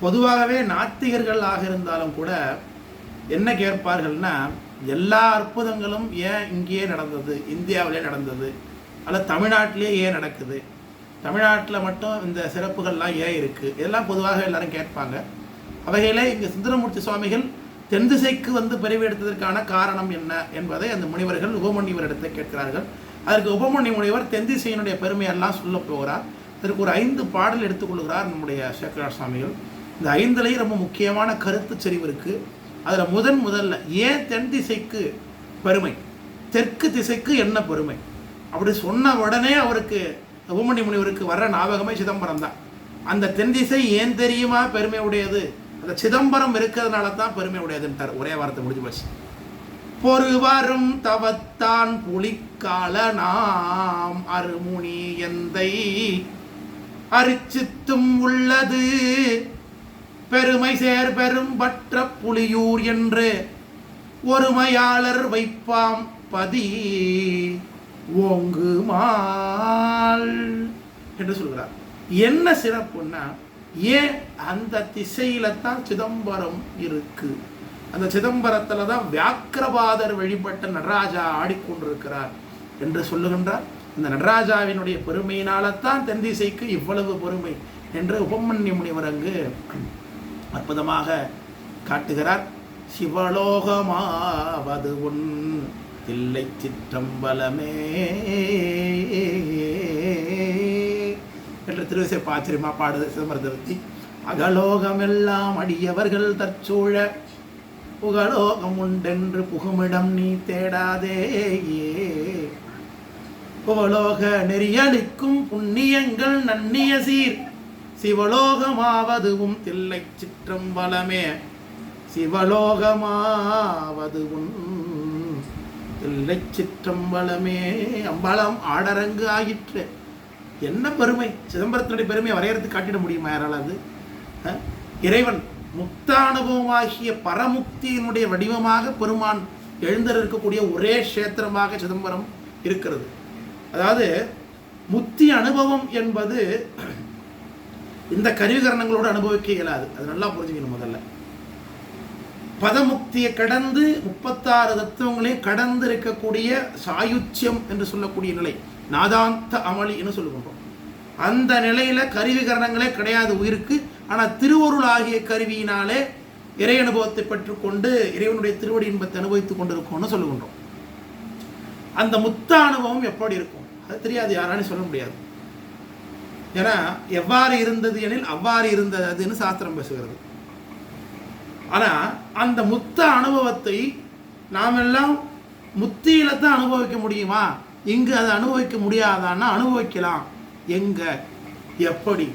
பொதுவாகவே நாத்திகர்களாக இருந்தாலும் கூட என்ன கேட்பார்கள்னா எல்லா அற்புதங்களும் ஏன் இங்கேயே நடந்தது? இந்தியாவிலே நடந்தது. அல்ல தமிழ்நாட்டிலே ஏன் நடக்குது? தமிழ்நாட்டில் மட்டும் இந்த சிறப்புகள்லாம் ஏன் இருக்குது இதெல்லாம் பொதுவாக எல்லாரும் கேட்பாங்க. அவைகளே இங்கே சுந்தரமூர்த்தி சுவாமிகள் தென் திசைக்கு வந்து எடுத்ததற்கான காரணம் என்ன என்பதை அந்த முனிவர்கள் உபமுனிவரிடத்தை கேட்கிறார்கள். அதற்கு உபமுனி முனிவர் தென் திசையினுடைய பெருமையெல்லாம் சொல்ல போகிறார். இதற்கு ஒரு ஐந்து பாடல் எடுத்துக்கொள்கிறார் நம்முடைய சேக்கரார் சுவாமிகள். இந்த ஐந்துலேயும் ரொம்ப முக்கியமான கருத்து செறிவு இருக்குது அதில் முதன் முதல்ல ஏன் தென் திசைக்கு பெருமை? தெற்கு திசைக்கு என்ன பெருமை? அப்படி சொன்ன உடனே அவருக்கு உபமணி முனிவருக்கு வர்ற ஞாபகமே சிதம்பரம் தான். அந்த தென் திசை ஏன் தெரியுமா பெருமை உடையது அந்த சிதம்பரம் இருக்கிறதுனால தான் பெருமை உடையதுன்ட்டார் ஒரே வார்த்தை முடிஞ்சு போச்சு. பொறுவரும் தவத்தான் புலிக்கால நாம் அருமுனி எந்தை அரிச்சித்தும் உள்ளது. பெருமை சேர் பெரும் பற்ற புலியூர் என்று ஒருமையாளர் வைப்பாம் பதி. ஓங்குமாள் என்று சொல்கிறார். என்ன சிறப்புன்னா ஏன் அந்த திசையில தான் சிதம்பரம் இருக்கு. அந்த சிதம்பரத்தில் தான் வியாக்கிரபாதர் வழிபட்ட நடராஜா ஆடிக்கொண்டிருக்கிறார் என்று சொல்லுகின்றார். இந்த நடராஜாவினுடைய பெருமையினால தான் தென் திசைக்கு இவ்வளவு பெருமை என்று உபமன்ய முனிவர் அங்கு அற்புதமாக காட்டுகிறார். சிவலோகமாவது உன் தில்லை சிற்றம்பலமே என்று திருவிசை பாச்சரியமா பாடுது சிதம்பரத்தை அகலோகமெல்லாம் அடியவர்கள் தற்சூழ புகலோகம் உண்டென்று புகுமிடம் நீ தேடாதேயே புகலோக நெறியளிக்கும் புண்ணியங்கள் நன்னிய சீர் சிவலோகமாவதுவும் தில்லை சிற்றம்பலமே. சிவலோகமாவதுவும் தில்லை சிற்றம்பலமே. அம்பலம் ஆடரங்கு ஆயிற்று. என்ன பெருமை? சிதம்பரத்தினுடைய பெருமையை வரையறுத்து காட்டிட முடியுமா யாரால் அது அஹ்? இறைவன் முக்தானுபவமாகிய பரமுக்தியினுடைய வடிவமாக பெருமான் எழுந்திருக்கக்கூடிய ஒரே க்ஷேத்திரமாக சிதம்பரம் இருக்கிறது. அதாவது முக்தி அனுபவம் என்பது இந்த கருவிகரணங்களோடு அனுபவிக்க இயலாது. அது நல்லா புரிஞ்சுக்கணும் முதல்ல. பதமுக்தியை கடந்து முப்பத்தாறு தத்துவங்களையும் கடந்து இருக்கக்கூடிய சாயுச்சியம் என்று சொல்லக்கூடிய நிலை நாதாந்த அமளி என்று சொல்லுகின்றோம். அந்த நிலையில கருவிகரணங்களே கிடையாது உயிருக்கு. ஆனால் திருவருள் ஆகிய கருவியினாலே இறை அனுபவத்தை பெற்றுக்கொண்டு இறைவனுடைய திருவடி இன்பத்தை அனுபவித்துக் கொண்டிருக்கோம்னு சொல்லுகின்றோம். அந்த முத்த அனுபவம் எப்படி இருக்கும்? அது தெரியாது யாராலும் சொல்ல முடியாது. ஏன்னா எவ்வாறு இருந்தது எனில் அவ்வாறு இருந்ததுன்னு சாஸ்திரம் பேசுகிறது. ஆனால் அந்த முத்த அனுபவத்தை நாமெல்லாம் முத்தியில தான் அனுபவிக்க முடியுமா? இங்கு அதை அனுபவிக்க முடியாதான்னா அனுபவிக்கலாம். எங்க? எப்படி?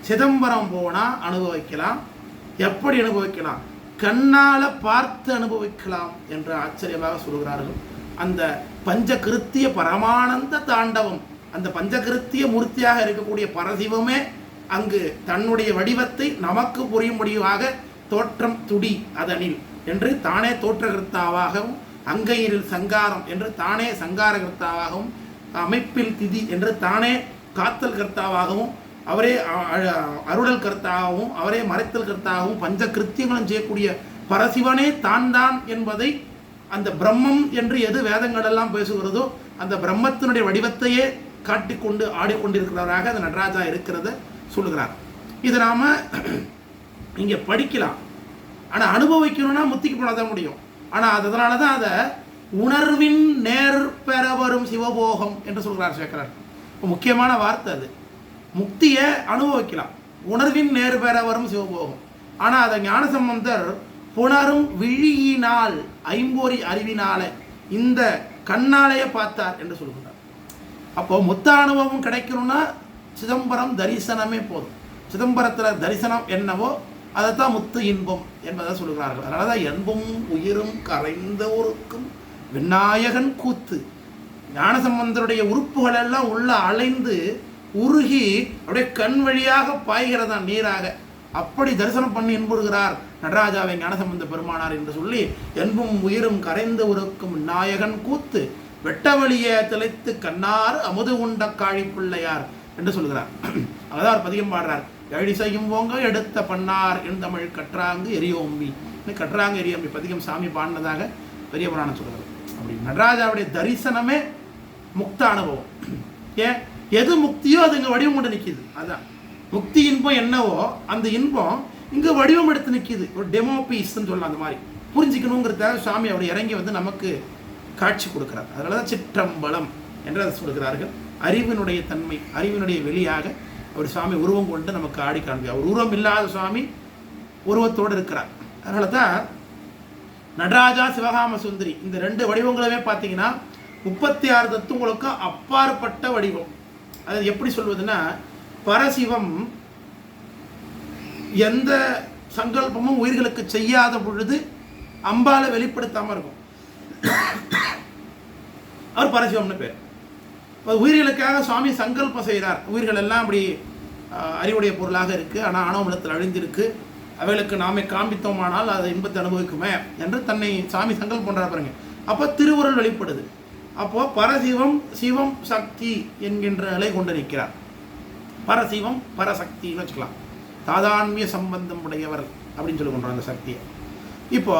சிதம்பரம் போனால் அனுபவிக்கலாம். எப்படி அனுபவிக்கலாம்? கண்ணால் பார்த்து அனுபவிக்கலாம் என்று ஆச்சரியமாக சொல்கிறார்கள். அந்த பஞ்ச கிருத்திய பரமானந்த தாண்டவம் அந்த பஞ்சகிருத்திய மூர்த்தியாக இருக்கக்கூடிய பரசிவமே அங்கு தன்னுடைய வடிவத்தை நமக்கு புரியும்படியாக தோற்றம் துடி அதனில் என்று தானே தோற்றகர்த்தாவாகவும் அங்கையில் சங்காரம் என்று தானே சங்காரகர்த்தாவாகவும் அமைப்பில் திதி என்று தானே காத்தல் கர்த்தாவாகவும் அவரே அருடல் அருளல் கர்த்தாகவும் அவரே மறைத்தல் கர்த்தாகவும் பஞ்ச கிருத்தியங்களும் செய்யக்கூடிய பரசிவனே தான் தான் என்பதை அந்த பிரம்மம் என்று எது வேதங்களெல்லாம் பேசுகிறதோ அந்த பிரம்மத்தினுடைய வடிவத்தையே காட்டிக்கொண்டு ஆடிக்கொண்டிருக்கிறவராக அந்த நடராஜா இருக்கிறத சொல்லுகிறார். இது நாம் இங்கே படிக்கலாம். ஆனால் அனுபவிக்கணும்னா முத்திக்கு போனால் தான் முடியும். ஆனால் அதனால தான் அதை உணர்வின் நேர் பெற வரும் சிவபோகம் என்று சொல்கிறார் சேக்கரர் முக்கியமான வார்த்தை அது. முக்தியை அனுபவிக்கலாம். உணர்வின் நேர் பெற வரும் சிவபோகம். ஆனால் அதை ஞானசம்பந்தர் புணரும் விழியினால் ஐம்பொறி அறிவினாலே இந்த கண்ணாலேயே பார்த்தார் என்று சொல்கிறார் அப்போ மொத்த அனுபவம் கிடைக்கணும்னா சிதம்பரம் தரிசனமே போதும். சிதம்பரத்தில் தரிசனம் என்னவோ அதைத்தான் முத்து இன்பம் என்பதை சொல்கிறார்கள். அதனால தான் என்பும் உயிரும் கரைந்தோருக்கும் விநாயகன் கூத்து. ஞானசம்பந்தருடைய உறுப்புகள் எல்லாம் உள்ள அலைந்து உருகி அப்படியே கண் வழியாக பாய்கிறதா நீராக. அப்படி தரிசனம் பண்ணி இன்புறுகிறார் நடராஜாவை ஞானசம்பந்த பெருமானார் என்று சொல்லி என்பும் உயிரும் கரைந்து உருக்கும் விநாயகன் கூத்து. வெட்டவழியே திளைத்து கண்ணார் அமுது உண்ட காழி பிள்ளையார் என்று சொல்கிறார். அதான் அவர் பதிகம் பாடுறார். செய்யும் போங்க எடுத்த பண்ணார் என் தமிழ் கற்றாங்கு எரியோம்பி. கற்றாங்க எரியோம்பி பதிகம் சாமி பாடினதாக பெரிய புராணம் சொல்கிறார் அப்படி நடராஜாவுடைய தரிசனமே முக்த அனுபவம். ஏன்? எது முக்தியோ அது இங்கே வடிவம் கொண்டு நிற்கிது. அதான். முக்தி இன்பம் என்னவோ அந்த இன்பம் இங்கே வடிவம் எடுத்து நிற்கிது. ஒரு டெமோ பீஸ்ன்னு சொல்லலாம் அந்த மாதிரி. புரிஞ்சிக்கணுங்கிறதுக்காக சாமி அவர் இறங்கி வந்து நமக்கு காட்சி கொடுக்கிறார். அதனால தான் சிற்றம்பலம் என்று அதை சொல்கிறார்கள். அறிவினுடைய தன்மை அறிவினுடைய வெளியாக அவர் சுவாமி உருவம் கொண்டு நமக்கு ஆடி காண்பி அவர் உருவம் இல்லாத சுவாமி உருவத்தோடு இருக்கிறார். அதனால தான் நடராஜா சிவகாம சுந்தரி இந்த ரெண்டு வடிவங்களுமே பார்த்தீங்கன்னா முப்பத்தி ஆறு தத்துவங்களுக்கும் அப்பாற்பட்ட வடிவம். அது எப்படி சொல்வதுன்னா பரசிவம் எந்த சங்கல்பமும் உயிர்களுக்கு செய்யாத பொழுது அம்பால வெளிப்படுத்தாமல் இருக்கும். அவர் பரசிவம்னு பேர். இப்போ உயிர்களுக்காக சுவாமி சங்கல்பம் செய்கிறார். உயிர்கள் எல்லாம் அப்படி அறிவுடைய பொருளாக இருக்குது ஆனால் ஆணவமலத்தில் அழிந்திருக்கு அவைகளுக்கு நாமே காண்பித்தோமானால் அதை இன்பத்தை அனுபவிக்குமே என்று தன்னை சாமி சங்கல் பண்ணுறா பாருங்க. அப்போ திருவுருள் வெளிப்படுது. அப்போது பரசிவம் சிவம் சக்தி என்கின்ற நிலை கொண்டு நிற்கிறார் பரசிவம் பரசக்தின்னு வச்சுக்கலாம். தாதான்மிய சம்பந்தம் உடையவர் அப்படின்னு சொல்லி கொண்டோம் அந்த சக்தியை. இப்போ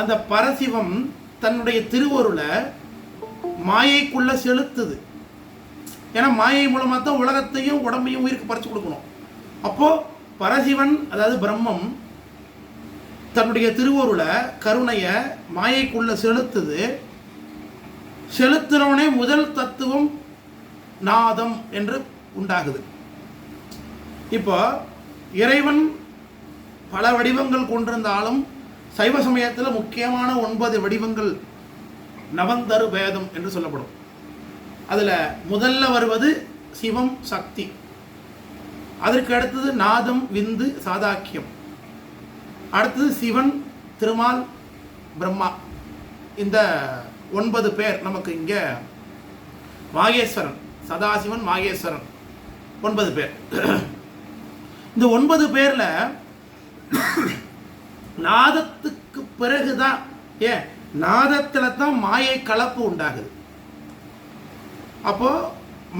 அந்த பரசிவம் தன்னுடைய திருவருளை மாயைக்குள்ள செலுத்துது. ஏன்னா மாயை மூலமாக தான் உலகத்தையும் உடம்பையும் உயிருக்கு பறிச்சு கொடுக்கணும். அப்போ பரசிவன் அதாவது பிரம்மம் தன்னுடைய திருவருளை கருணையை மாயைக்குள்ள செலுத்துது. செலுத்தினவனே முதல் தத்துவம் நாதம் என்று உண்டாகுது. இப்போ இறைவன் பல வடிவங்கள் கொண்டிருந்தாலும் சைவ சமயத்தில் முக்கியமான ஒன்பது வடிவங்கள் நவந்தரு வேதம் என்று சொல்லப்படும். அதில் முதல்ல வருவது சிவம் சக்தி. அதற்கு அடுத்தது நாதம் விந்து சாதாக்கியம். அடுத்தது சிவன் திருமால் பிரம்மா. இந்த ஒன்பது பேர் நமக்கு இங்கே மாகேஸ்வரன் சதாசிவன் மாகேஸ்வரன். ஒன்பது பேர். இந்த ஒன்பது பேரில் நாதத்துக்கு பிறகுதான் ஏன்? நாதத்துல தான் மாயை கலப்பு உண்டாகுது. அப்போ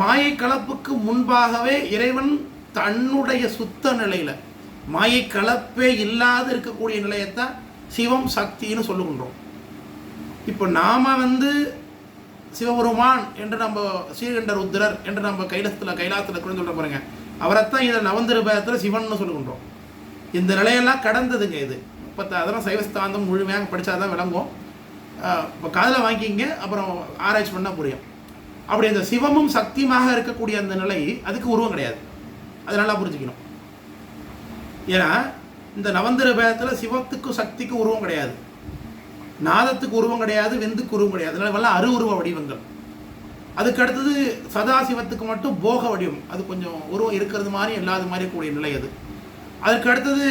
மாயை கலப்புக்கு முன்பாகவே இறைவன் தன்னுடைய சுத்த நிலையில மாயை கலப்பே இல்லாத இருக்கக்கூடிய நிலையத்தான் சிவம் சக்தின்னு சொல்லுகின்றோம். இப்போ நாம வந்து சிவபெருமான் என்று நம்ம ஸ்ரீகண்ட ருத்ரர் என்று நம்ம கைலாசத்தில் கைலாசத்தில் கூட சொல்ல பாருங்க அவரைத்தான் இதில் நவந்திருபத்தில் சிவன்னு சொல்லுகின்றோம். இந்த நிலையெல்லாம் கடந்ததுங்க இது. இப்போ அதெல்லாம் சைவஸ்தாந்தம் முழுமையாக படித்தாதான் விளங்கும். இப்போ காதில் வாங்கிக்கிங்க அப்புறம் ஆராய்ச்சி பண்ணால் புரியும். அப்படி அந்த சிவமும் சக்தியுமாக இருக்கக்கூடிய அந்த நிலை அதுக்கு உருவம் கிடையாது. அது நல்லா புரிஞ்சுக்கணும். ஏன்னா இந்த நவந்திர பேதத்தில் சிவத்துக்கும் சக்திக்கும் உருவம் கிடையாது. நாதத்துக்கு உருவம் கிடையாது வெந்துக்கு உருவம் கிடையாது. அதனால வல்ல அரு உருவ வடிவங்கள். அதுக்கு அடுத்தது சதாசிவத்துக்கு மட்டும் போக வடிவம். அது கொஞ்சம் உருவம் இருக்கிறது மாதிரி இல்லாத மாதிரி கூடிய நிலை அது. அதுக்கு அடுத்தது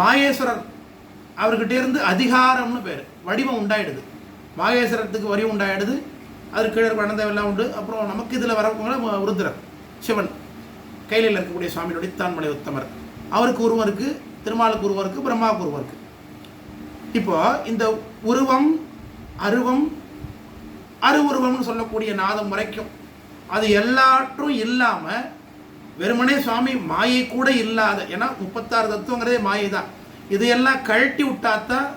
மாயேஸ்வரர் அவர்கிட்ட இருந்து அதிகாரம்னு பேர். வடிவம் உண்டாயிடுது. மாகேஸ்வரத்துக்கு வரி உண்டாயிடுது. அதற்கு கீழே குழந்தைவெல்லாம் உண்டு. அப்புறம் நமக்கு இதில் வரவங்க ருத்ரர் சிவன். கையில் இருக்கக்கூடிய சுவாமியுடைய தான்மலை உத்தமர். அவருக்கு உருவம் இருக்குது திருமாலுக்கு உருவம் இருக்கு பிரம்மாவுக்கு உருவம் இருக்குது இப்போ இந்த உருவம் அருவம் அருவுருவம்னு சொல்லக்கூடிய நாதம் வரைக்கும் அது எல்லாற்றும் இல்லாமல் வெறுமனே சுவாமி மாயை கூட இல்லாத ஏன்னா முப்பத்தாறு தத்துவங்கிறதே மாயை தான். இதையெல்லாம் கழட்டி விட்டாத்தான்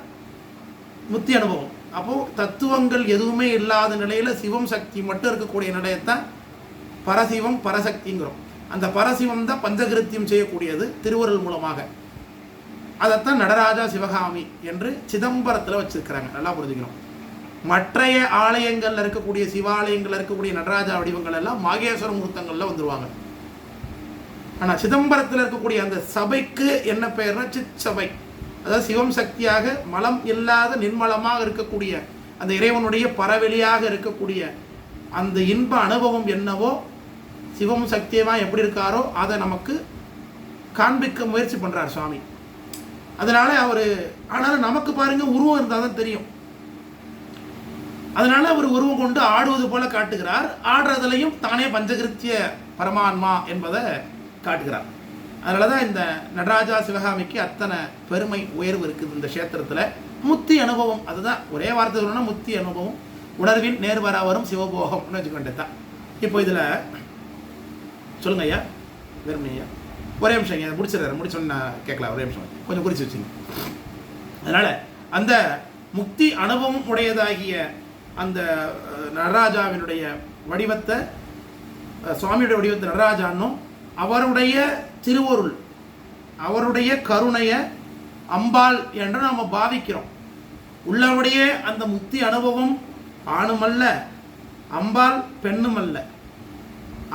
முத்தி அனுபவம். அப்போது தத்துவங்கள் எதுவுமே இல்லாத நிலையில் சிவம் சக்தி மட்டும் இருக்கக்கூடிய நிலையத்தான் பரசிவம் பரசக்திங்கிறோம். அந்த பரசிவம் தான் பஞ்சகிருத்தியம் செய்யக்கூடியது திருவருள் மூலமாக. அதைத்தான் நடராஜா சிவகாமி என்று சிதம்பரத்தில் வச்சுருக்கிறாங்க. நல்லா புரிஞ்சுக்கணும். மற்றைய ஆலயங்களில் இருக்கக்கூடிய சிவாலயங்களில் இருக்கக்கூடிய நடராஜா வடிவங்கள் எல்லாம் மாகேஸ்வர முகூர்த்தங்களில் வந்துருவாங்க. ஆனால் சிதம்பரத்தில் இருக்கக்கூடிய அந்த சபைக்கு என்ன பெயர்னா சித் சபை அதாவது சிவம் சக்தியாக மலம் இல்லாத நிர்மலமாக இருக்கக்கூடிய அந்த இறைவனுடைய பரவெளியாக இருக்கக்கூடிய அந்த இன்ப அனுபவம் என்னவோ சிவம் சக்தியமாக எப்படி இருக்காரோ அதை நமக்கு காண்பிக்க முயற்சி பண்ணுறார் சுவாமி. அதனால் அவர் ஆனாலும் நமக்கு பாருங்கள் உருவம் இருந்தால் தான் தெரியும். அதனால் அவர் உருவம் கொண்டு ஆடுவது போல காட்டுகிறார். ஆடுறதுலையும் தானே பஞ்சகிருத்திய பரமான்மா என்பதை காட்டுகிறார். அதனால தான் இந்த நடராஜா சிவகாமிக்கு அத்தனை பெருமை உயர்வு இருக்குது இந்த க்ஷேத்திரத்தில். முத்தி அனுபவம் அதுதான் ஒரே வார்த்தை சொல்லணும்னா முத்தி அனுபவம். உணர்வின் நேர்வரா வரும் சிவபோகம்னு வச்சுக்கொண்டே தான் இப்போ இதில் சொல்லுங்க ஐயா. வெறுமனையா ஒரே நிமிஷம் ஐயா முடிச்சிடுறாரு முடிச்சோன்னு நான் கேட்கலாம். ஒரே நிமிஷம். கொஞ்சம் குறித்து வச்சுங்க. அதனால் அந்த முக்தி அனுபவம் உடையதாகிய அந்த நடராஜாவினுடைய வடிவத்தை சுவாமியுடைய வடிவத்தை நடராஜான்னும் அவருடைய திருவொருள் அவருடைய கருணையை அம்பாள் என்று நாம் பாவிக்கிறோம். உள்ளபடியே அந்த முக்தி அனுபவம் ஆணுமல்ல அம்பாள் பெண்ணுமல்ல.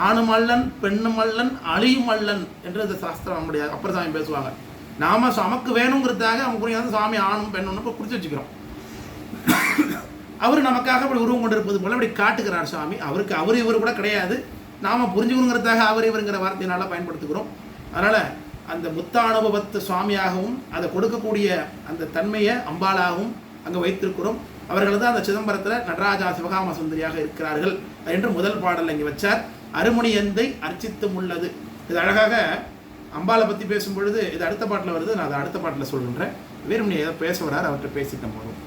ஆணுமல்லன் பெண்ணுமல்லன் அழியுமல்லன் என்று இந்த சாஸ்திரம் நம்முடைய அப்பர் சாமி பேசுவாங்க. நாம நமக்கு வேணுங்கிறதுக்காக அவங்க புரியாத சாமி ஆணும் பெண்ணும் இப்போ குறித்து வச்சுக்கிறோம். அவர் நமக்காக இப்படி உருவம் கொண்டிருப்பது போல இப்படி காட்டுகிறார் சாமி. அவருக்கு அவர் இவர் கூட கிடையாது. நாம் புரிஞ்சுக்கணுங்கிறதுக்காக அவர் இவருங்கிற வார்த்தையினால பயன்படுத்துகிறோம். அதனால் அந்த முத்தானுபவத்து சுவாமியாகவும் அதை கொடுக்கக்கூடிய அந்த தன்மையை அம்பாளாகவும் அங்கே வைத்திருக்கிறோம். அவர்கள் தான் அந்த சிதம்பரத்தில் நடராஜா சிவகாம சுந்தரியாக இருக்கிறார்கள் என்று முதல் பாடல் இங்கே வச்சார். அருமணி எந்தை அர்ச்சித்தும் உள்ளது. இது அழகாக அம்பாளை பற்றி பேசும் பொழுது இது அடுத்த பாட்டில் வருது நான் அதை அடுத்த பாட்டில் சொல்கின்றேன். வீரமணி ஏதோ பேச வரார் அவர்கிட்ட பேசிட்டேன் போதும்